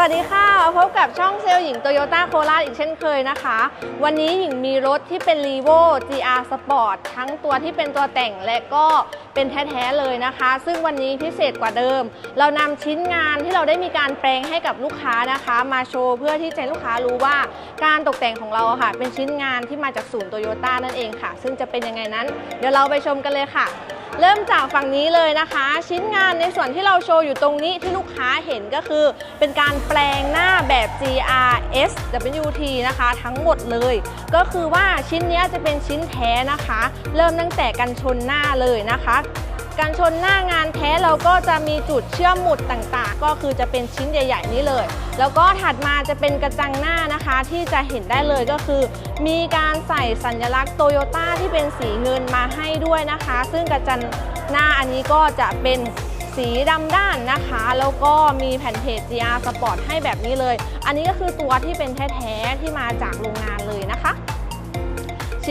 วัสดีค่ะมาพบกับช่องเซลล์หญิงโตโยต้าโคราชอีกเช่นเคยนะคะ วันนี้หญิงมีรถที่เป็น r e v o GR Sport ทั้งตัวที่เป็นตัวแต่งและก็เป็นแท้ ๆ เลยนะคะ ซึ่งวันนี้พิเศษกว่าเดิม เรานำชิ้นงานที่เราได้มีการแปลงให้กับลูกค้านะคะ มาโชว์เพื่อที่จะให้ลูกค้ารู้ว่าการตกแต่งของเราค่ะ เป็นชิ้นงานที่มาจากศูนย์โตโยต้านั่นเองค่ะ ซึ่งจะเป็นยังไงนั้น เดี๋ยวเราไปชมกันเลยค่ะ เริ่มจากฝั่งนี้เลยนะคะ ชิ้นงานในส่วนที่เราโชว์อยู่ตรงนี้ที่ลูกค้าเห็นก็คือ เป็นการแปลงหน้าแบบ GR SWT นะคะ ทั้งหมดเลย ก็คือว่าชิ้นนี้จะเป็นชิ้นแท้นะคะ เริ่มตั้งแต่กันชนหน้าเลยนะคะ การชนหน้างานแท้เราก็จะมีจุดเชื่อมหมุดต่างๆ ก็คือจะเป็นชิ้นใหญ่ ๆ นี้เลย แล้วก็ถัดมาจะเป็นกระจังหน้านะคะที่จะเห็นได้เลยก็คือ มีการใส่สัญลักษณ์โตโยต้าที่เป็นสีเงินมาให้ด้วยนะคะ ซึ่งกระจังหน้าอันนี้ก็จะเป็นสีดำด้านนะคะ แล้วก็มีแผ่นเพจ GR Sport ให้แบบนี้เลย อันนี้ก็คือตัวที่เป็นแท้ๆที่มาจากโรงงานเลยนะคะ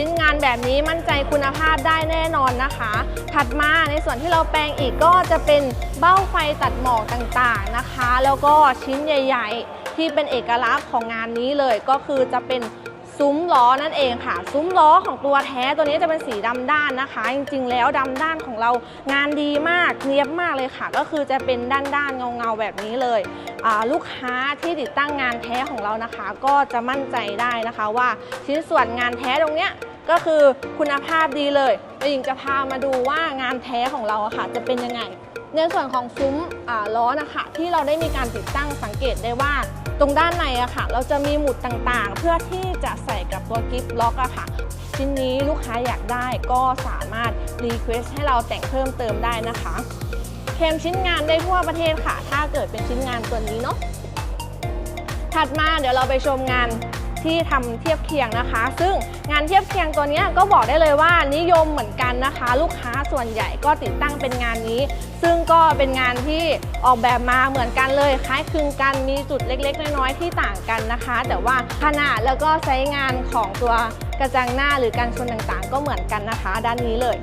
ชิ้นงานแบบนี้มั่นใจคุณภาพได้แน่นอนนะคะ ถัดมาในส่วนที่เราแปลงอีกก็จะเป็นเบ้าไฟตัดหมอกต่างๆนะคะ แล้วก็ชิ้นใหญ่ ๆ ที่เป็นเอกลักษณ์ของงานนี้เลยก็คือจะเป็น ซุ้มล้อนั่นเองค่ะ ซุ้มล้อของตัวแท้ตัวนี้จะเป็นสีดำด้านนะคะ จริงๆ แล้วดำด้านของเรางานดีมากเนียบมากเลยค่ะ ก็คือจะเป็นด้านๆเงาๆแบบนี้เลย ลูกค้าที่ติดตั้งงานแท้ของเรานะคะ ก็จะมั่นใจได้นะคะว่าชิ้นส่วนงานแท้ตรงเนี้ยก็คือคุณภาพดีเลยเดี๋ยวหญิงจะพามาดูว่างานแท้ของเราค่ะ จะเป็นยังไงในส่วนของซุ้มล้อนะคะ ที่เราได้มีการติดตั้งสังเกตได้ว่า ตรงด้านในอะค่ะ เราจะมีหมุดต่างๆ เพื่อที่จะใส่กับตัวกิฟต์ล็อกอะค่ะ ชิ้นนี้ลูกค้าอยากได้ก็สามารถรีเควสให้เราแต่งเพิ่มเติมได้นะคะเคลมชิ้นงานได้ทั่วประเทศค่ะ ถ้าเกิดเป็นชิ้นงานตัวนี้เนาะถัดมาเดี๋ยวเราไปชมงาน ที่ทำเทียบเคียงนะคะ ซึ่งงานเทียบเคียงตัวนี้ก็บอกได้เลยว่านิยมเหมือนกันนะคะ ลูกค้าส่วนใหญ่ก็ติดตั้งเป็นงานนี้ ซึ่งก็เป็นงานที่ออกแบบมาเหมือนกันเลยคล้ายคลึงกันมีจุดเล็ก ๆ น้อยๆที่ต่างกันนะคะ แต่ว่าขนาดแล้วก็ไซส์งานของตัวกระจังหน้าหรือการชนต่างๆ ก็เหมือนกันนะคะ ด้านนี้เลย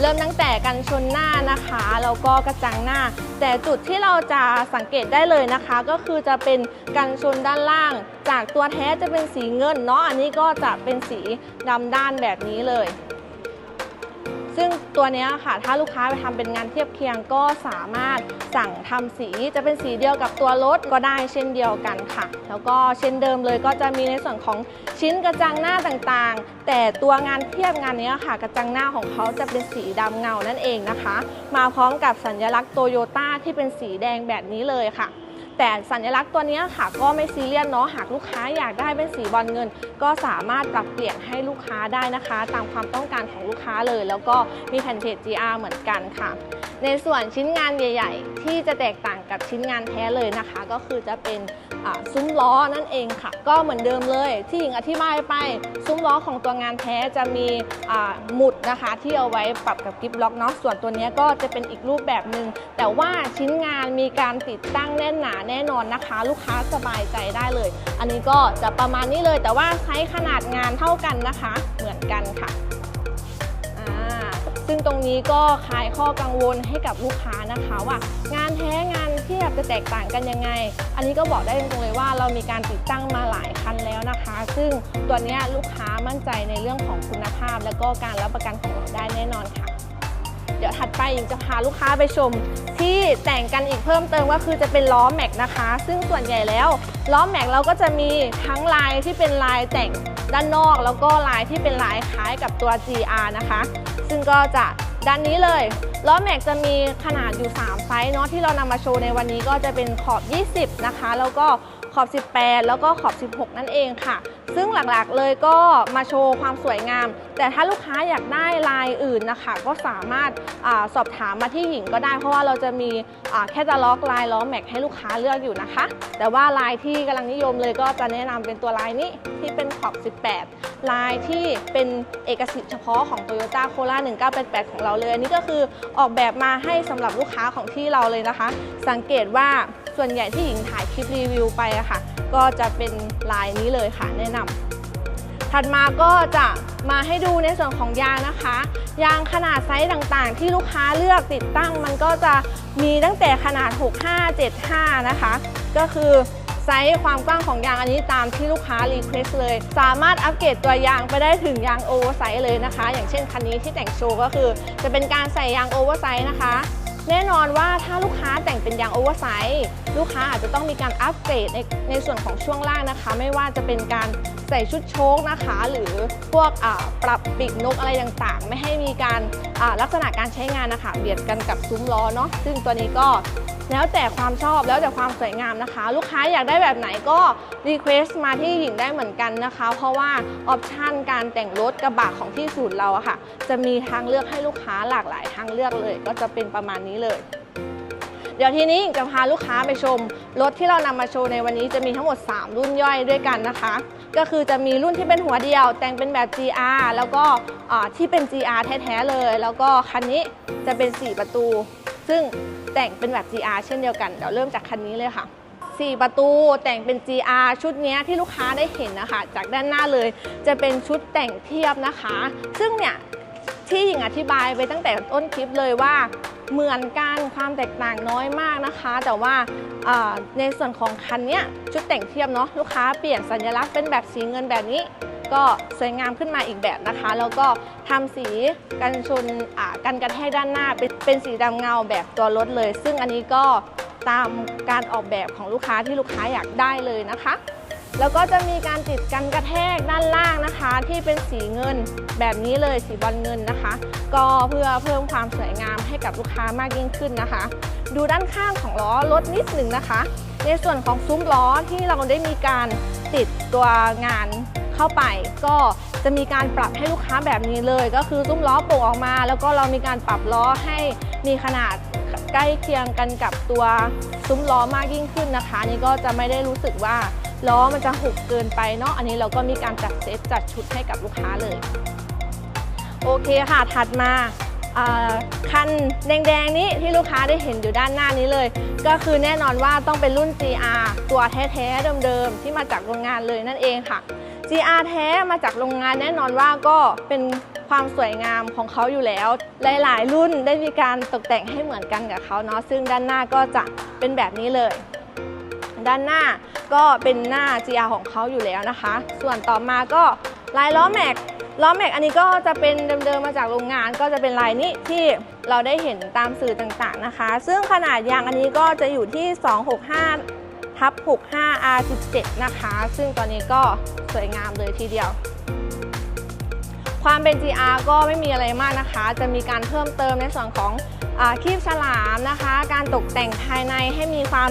เริ่มตั้งแต่กันชนหน้านะคะแล้วก็กระจังหน้า แต่จุดที่เราจะสังเกตได้เลยนะคะ ก็คือจะเป็นกันชนด้านล่าง จากตัวแท้จะเป็นสีเงินเนาะอันนี้ก็จะเป็นสีดำด้านแบบนี้เลย ซึ่งตัวนี้ค่ะถ้าลูกค้าไปทำเป็นงานเทียบเคียงก็สามารถสั่งทำสีจะเป็นสีเดียวกับตัวรถก็ได้เช่นเดียวกันค่ะ แล้วก็เช่นเดิมเลยก็จะมีในส่วนของชิ้นกระจังหน้าต่างๆ แต่ตัวงานเทียบงานนี้ค่ะ กระจังหน้าของเขาจะเป็นสีดำเงานั่นเองนะคะ มาพร้อมกับสัญลักษณ์โตโยต้าที่เป็นสีแดงแบบนี้เลยค่ะ แต่สัญลักษณ์ตัวนี้ค่ะก็ไม่ซีเรียสเนาะหากลูกค้าอยากได้เป็นสีบอลเงิน ก็สามารถปรับเปลี่ยนให้ลูกค้าได้นะคะ ตามความต้องการของลูกค้าเลย แล้วก็มีแผ่นเพจ GR เหมือนกันค่ะ ในส่วนชิ้นงานใหญ่ ๆ ที่จะแตกต่าง กับชิ้นงานแท้เลยนะคะ ก็คือจะเป็นซุ้มล้อนั่นเองค่ะ ก็เหมือนเดิมเลยที่หญิงอธิบายไป ซุ้มล้อของตัวงานแท้จะมีหมุดนะคะ ที่เอาไว้ปรับกับกิฟต์ล็อกเนาะส่วนตัวนี้ก็จะเป็นอีกรูปแบบหนึ่งแต่ว่าชิ้นงานมีการติดตั้งแน่นหนาแน่นอนนะคะ ลูกค้าสบายใจได้เลย อันนี้ก็จะประมาณนี้เลย แต่ว่าไซส์ขนาดงานเท่ากันนะคะ เหมือนกันค่ะ ซึ่งตรงนี้ก็คลายข้อกังวลให้กับลูกค้านะคะว่างานแท้งานเทียบจะแตกต่างกันยังไง อันนี้ก็บอกได้ตรงเลยว่าเรามีการติดตั้งมาหลายคันแล้วนะคะ ซึ่งตัวนี้ลูกค้ามั่นใจในเรื่องของคุณภาพ และก็การรับประกันของเราได้แน่นอนค่ะ เดี๋ยวถัดไปอิงจะพาลูกค้าไปชม ที่แต่งกันอีกเพิ่มเติมก็คือจะเป็นล้อแม็กนะคะ ซึ่งส่วนใหญ่แล้วล้อแม็กเราก็จะมีทั้งลายที่เป็นลายแต่งด้านนอกแล้วก็ลายที่เป็นลายคล้ายกับตัว GR นะคะ ซึ่งก็จะด้านนี้เลยล้อแม็กจะมีขนาดอยู่ 3 ไซส์เนาะที่เรานำมาโชว์ในวันนี้ก็จะเป็นขอบ 20 นะคะ แล้วก็ ขอบ 18 แล้วก็ขอบ 16 นั่นเองค่ะ ซึ่งหลักๆเลยก็มาโชว์ความสวยงาม แต่ถ้าลูกค้าอยากได้ลายอื่นนะคะ ก็สามารถอสอบถามมาที่หญิงก็ได้ เพราะว่าเราจะมีแคตตาล็อกลายล้อแม็กให้ลูกค้าเลือกอยู่นะคะ แต่ว่าลายที่กำลังนิยมเลยก็จะแนะนำเป็นตัวลายนี้ที่เป็นขอบ 18 ลายที่เป็นเอกสิทธิ์เฉพาะของ Toyota c o l a 1988 ของเราเลยอันนี้ก็คือออกแบบมาให้สำหรับลูกค้าของที่เราเลยนะคะ สังเกตว่า ส่วนใหญ่ที่หญิงถ่ายคลิปรีวิวไปอะค่ะ ก็จะเป็นลายนี้เลยค่ะ แนะนำถัดมาก็จะมาให้ดูในส่วนของยางนะคะ ยางขนาดไซส์ต่างๆ ที่ลูกค้าเลือกติดตั้ง มันก็จะมีตั้งแต่ขนาด 65 75 นะคะ ก็คือไซส์ความกว้างของยางอันนี้ตามที่ลูกค้ารีเควสเลย สามารถอัปเกรดตัวยางไปได้ถึงยางโอเวอร์ไซส์เลยนะคะ อย่างเช่นคันนี้ที่แต่งโชว์ก็คือ จะเป็นการใส่ยางโอเวอร์ไซส์นะคะ แน่นอนว่าถ้าลูกค้าแต่งเป็นยางโอเวอร์ไซส์ลูกค้าอาจจะต้องมีการอัปเกรดในในส่วนของช่วงล่างนะคะ ไม่ว่าจะเป็นการใส่ชุดโชคนะคะ หรือพวกปรับปีกนกอะไรต่างๆ ไม่ให้มีการลักษณะการใช้งานนะคะเบียดกันกับซุ้มล้อเนาะซึ่งตัวนี้ก็แล้วแต่ความชอบแล้วแต่ความสวยงามนะคะ ลูกค้าอยากได้แบบไหนก็รีเควสต์มาที่หญิงได้เหมือนกันนะคะ เพราะว่าออปชันการแต่งรถกระบะของที่ศูนย์เราอะค่ะ จะมีทางเลือกให้ลูกค้าหลากหลายทางเลือกเลย ก็จะเป็นประมาณนี้เลย เดี๋ยวทีนี้จะพาลูกค้าไปชม รถที่เรานำมาโชว์ในวันนี้จะมีทั้งหมด 3 รุ่นย่อยด้วยกันนะคะ ก็คือจะมีรุ่นที่เป็นหัวเดียว แต่งเป็นแบบ GR แล้วก็ที่เป็น GR แท้ๆเลย แล้วก็คันนี้จะเป็น 4 ประตู ซึ่งแต่งเป็นแบบ GR เช่นเดียวกัน เดี๋ยวเริ่มจากคันนี้เลยค่ะ4 ประตูแต่งเป็น GR ชุดนี้ที่ลูกค้าได้เห็นนะคะ จากด้านหน้าเลยจะเป็นชุดแต่งเทียบนะคะ ซึ่งเนี่ยที่หญิงอธิบายไปตั้งแต่ต้นคลิปเลยว่า เหมือนกันความแตกต่างน้อยมากนะคะ แต่ว่าในส่วนของคันเนี้ยชุดแต่งเทียบเนาะลูกค้าเปลี่ยนสัญลักษณ์เป็นแบบสีเงินแบบนี้ ก็สวยงามขึ้นมาอีกแบบนะคะ แล้วก็ทำสีกันชนกันกระแทกด้านหน้าเป็นเป็นสีดำเงาแบบตัวรถเลย ซึ่งอันนี้ก็ตามการออกแบบของลูกค้าที่ลูกค้าอยากได้เลยนะคะ แล้วก็จะมีการติดกันกระแทกด้านล่างนะคะ ที่เป็นสีเงินแบบนี้เลยสีบอลเงินนะคะ ก็เพื่อเพิ่มความสวยงามให้กับลูกค้ามากยิ่งขึ้นนะคะ ดูด้านข้างของล้อรถนิดหนึ่งนะคะ ในส่วนของซุ้มล้อที่เราได้มีการติดตัวงานเข้าไป ก็จะมีการปรับให้ลูกค้าแบบนี้เลย ก็คือซุ้มล้อโป่งออกมา แล้วก็เรามีการปรับล้อให้มีขนาดใกล้เคียงกันกับตัวซุ้มล้อมากยิ่งขึ้นนะคะ นี่ก็จะไม่ได้รู้สึกว่า ล้อมันจะหุบเกินไปเนาะอันนี้เราก็มีการจัดเซตจัดชุดให้กับลูกค้าเลย โอเคค่ะถัดมาคันแดงๆนี้ที่ลูกค้าได้เห็นอยู่ด้านหน้านี้เลย ก็คือแน่นอนว่าต้องเป็นรุ่น GR ตัวแท้ๆเดิมๆที่มาจากโรงงานเลยนั่นเองค่ะ GR แท้มาจากโรงงานแน่นอนว่าก็เป็นความสวยงามของเขาอยู่แล้ว หลายๆ รุ่นได้มีการตกแต่งให้เหมือนกันกับเขาเนาะซึ่งด้านหน้าก็จะเป็นแบบนี้เลย ด้านหน้า ก็เป็นหน้า GR ของเขาอยู่แล้วนะคะ ส่วนต่อมาก็ลายล้อแม็กล้อแม็กอันนี้ก็จะเป็นเดิมๆมาจากโรงงาน ก็จะเป็นลายนี้ที่เราได้เห็นตามสื่อต่างๆนะคะ ซึ่งขนาดยางอันนี้ก็จะอยู่ที่ 265ทับ 65 R17 นะคะ ซึ่งตอนนี้ก็สวยงามเลยทีเดียว ความเป็น GR ก็ไม่มีอะไรมากนะคะ จะมีการเพิ่มเติมในส่วนของอคีบฉลามนะคะ การตกแต่งภายในให้มีความ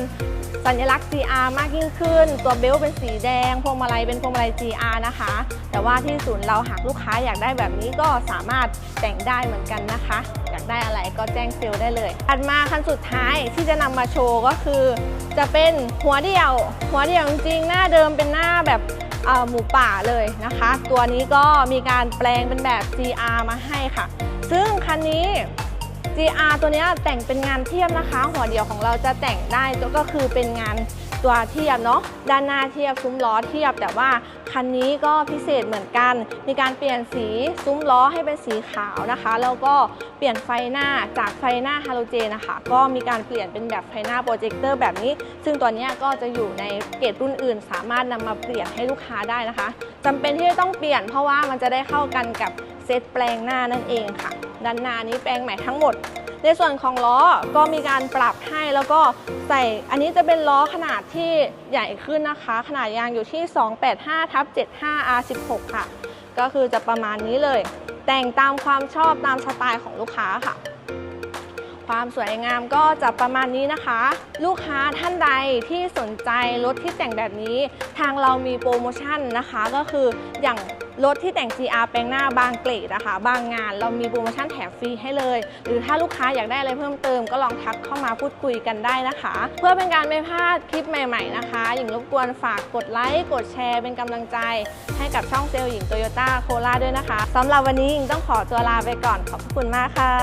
สัญลักษณ์ GR มากยิ่งขึ้น ตัวเบลเป็นสีแดง พวงมาลัยเป็นพวงมาลัย GR นะคะ แต่ว่าที่ศูนย์เราหากลูกค้าอยากได้แบบนี้ก็สามารถแต่งได้เหมือนกันนะคะ อยากได้อะไรก็แจ้งเซลล์ได้เลยถัดมาคันสุดท้ายที่จะนำมาโชว์ก็คือ จะเป็นหัวเดี่ยว หัวเดี่ยวจริงหน้าเดิมเป็นหน้าแบบ หมูป่าเลยนะคะ ตัวนี้ก็มีการแปลงเป็นแบบ GR มาให้ค่ะ ซึ่งคันนี้ GR ตัวนี้แต่งเป็นงานเทียมนะคะ หัวเดียวของเราจะแต่งได้ก็คือเป็นงาน ตัวเทียบเนาะด้านหน้าเทียบซุ้มล้อเทียบ แต่ว่าคันนี้ก็พิเศษเหมือนกัน มีการเปลี่ยนสีซุ้มล้อให้เป็นสีขาวนะคะ แล้วก็เปลี่ยนไฟหน้าจากไฟหน้าฮาโลเจนนะคะก็มีการเปลี่ยนเป็นแบบไฟหน้าโปรเจคเตอร์แบบนี้ ซึ่งตัวนี้ก็จะอยู่ในเกรดรุ่นอื่น สามารถนำมาเปลี่ยนให้ลูกค้าได้นะคะจำเป็นที่จะต้องเปลี่ยนเพราะว่ามันจะได้เข้ากันกับเซตแปลงหน้านั่นเองค่ะ ด้านหน้านี้แปลงใหม่ทั้งหมด ในส่วนของล้อก็มีการปรับให้แล้วก็ใส่อันนี้จะเป็นล้อขนาดที่ใหญ่ขึ้นนะคะ ขนาดยางอยู่ที่ 285ทับ75 R16 ค่ะ ก็คือจะประมาณนี้เลย แต่งตามความชอบตามสไตล์ของลูกค้าค่ะความสวยงามก็จะประมาณนี้นะคะ ลูกค้าท่านใดที่สนใจรถที่แต่งแบบนี้ ทางเรามีโปรโมชั่นนะคะ ก็คืออย่าง รถที่แต่ง GR แปลงหน้าบางเกรดนะคะบางงานเรามีโปรโมชั่นแถมฟรีให้เลย หรือถ้าลูกค้าอยากได้อะไรเพิ่มเติมก็ลองทักเข้ามาพูดคุยกันได้นะคะ เพื่อเป็นการไม่พลาดคลิปใหม่ ๆ นะคะหญิงรบกวนฝากกดไลค์กดแชร์เป็นกำลังใจ ให้กับช่องเซลล์หญิงโตโยต้าโคราด้วยนะคะสำหรับวันนี้หญิงต้องขอตัวลาไปก่อนขอบคุณมากค่ะ